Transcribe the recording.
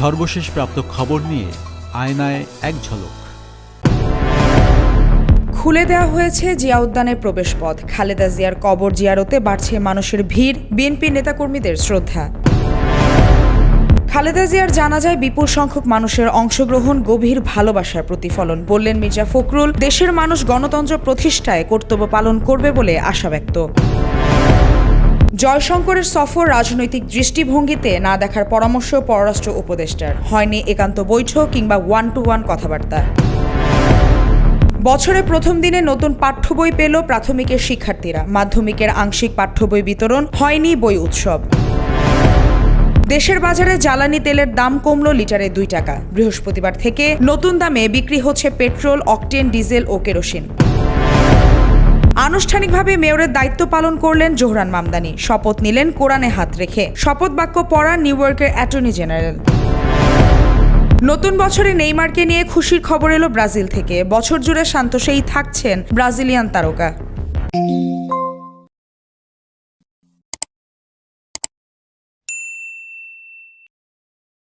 সর্বশেষ প্রাপ্ত খবর নিয়ে আয়নায় এক ঝলক। খুলে দেওয়া হয়েছে জিয়া উদ্যানের প্রবেশপথ। খালেদা জিয়ার কবর জিয়ারতে বাড়ছে মানুষের ভিড়, বিএনপি নেতাকর্মীদের শ্রদ্ধা। খালেদা জিয়ার জানাজায় বিপুল সংখ্যক মানুষের অংশগ্রহণ, গভীর ভালোবাসার প্রতিফলন বললেন মির্জা ফখরুল। দেশের মানুষ গণতন্ত্র প্রতিষ্ঠায় কর্তব্য পালন করবে বলে আশা ব্যক্ত। জয়শঙ্করের সফর রাজনৈতিক দৃষ্টিভঙ্গিতে না দেখার পরামর্শ পররাষ্ট্র উপদেষ্টার। হয়নি একান্ত বৈঠক কিংবা ওয়ান টু ওয়ান কথাবার্তা। বছরের প্রথম দিনে নতুন পাঠ্য বই পেল প্রাথমিকের শিক্ষার্থীরা। মাধ্যমিকের আংশিক পাঠ্য বই বিতরণ হয়নি বই উৎসব। দেশের বাজারে জ্বালানি তেলের দাম কমল লিটারে দুই টাকা। বৃহস্পতিবার থেকে নতুন দামে বিক্রি হচ্ছে পেট্রোল, অকটেন, ডিজেল ও কেরোসিন। আনুষ্ঠানিকভাবে মেয়রের দায়িত্ব পালন করলেন জোহরান মামদানি। শপথ নিলেন কোরআনে হাত রেখে। শপথ বাক্য পড়া নিউ ইয়র্কের অ্যাটর্নি জেনারেল। নতুন বছরে নেইমারকে নিয়ে খুশির খবর এলো ব্রাজিল থেকে। বছর জুড়ে শান্তসেই থাকছেন ব্রাজিলিয়ান তারকা।